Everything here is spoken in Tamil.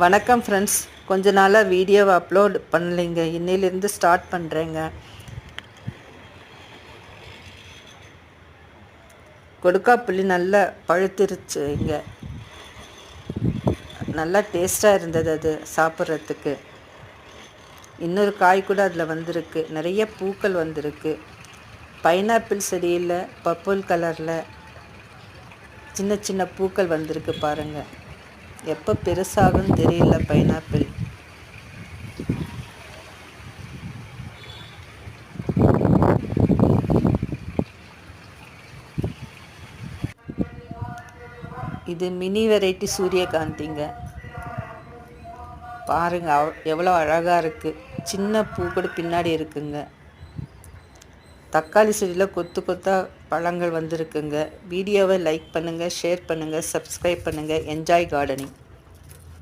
வணக்கம் ஃப்ரெண்ட்ஸ் கொஞ்ச நாளாக வீடியோவை அப்லோட் பண்ணலைங்க. இன்னையிலேருந்து ஸ்டார்ட் பண்ணுறேங்க கொடுக்காப்புளி நல்லா பழுத்திருச்சுங்க நல்லா டேஸ்ட்டாக இருந்தது அது சாப்பிட்றதுக்கு. இன்னொரு காய் கூட அதில் வந்திருக்கு. நிறைய பூக்கள் வந்திருக்கு. பைனாப்பிள் செடியில் பர்பிள் கலரில் சின்ன சின்ன பூக்கள் வந்திருக்கு பாருங்கள் எப்போ பெருசாகும்னு தெரியல பைனாப்பிள். இது மினி வெரைட்டி சூரியகாந்திங்க. பாருங்க அவ் எவ்வளோ அழகாக இருக்குது சின்ன பூ கூட பின்னாடி இருக்குங்க. தக்காளி செடியில் கொத்து கொத்தாக பழங்கள் வந்திருக்குங்க. வீடியோவை லைக் பண்ணுங்கள் ஷேர் பண்ணுங்கள் சப்ஸ்கிரைப் பண்ணுங்கள் என்ஜாய் கார்டனிங்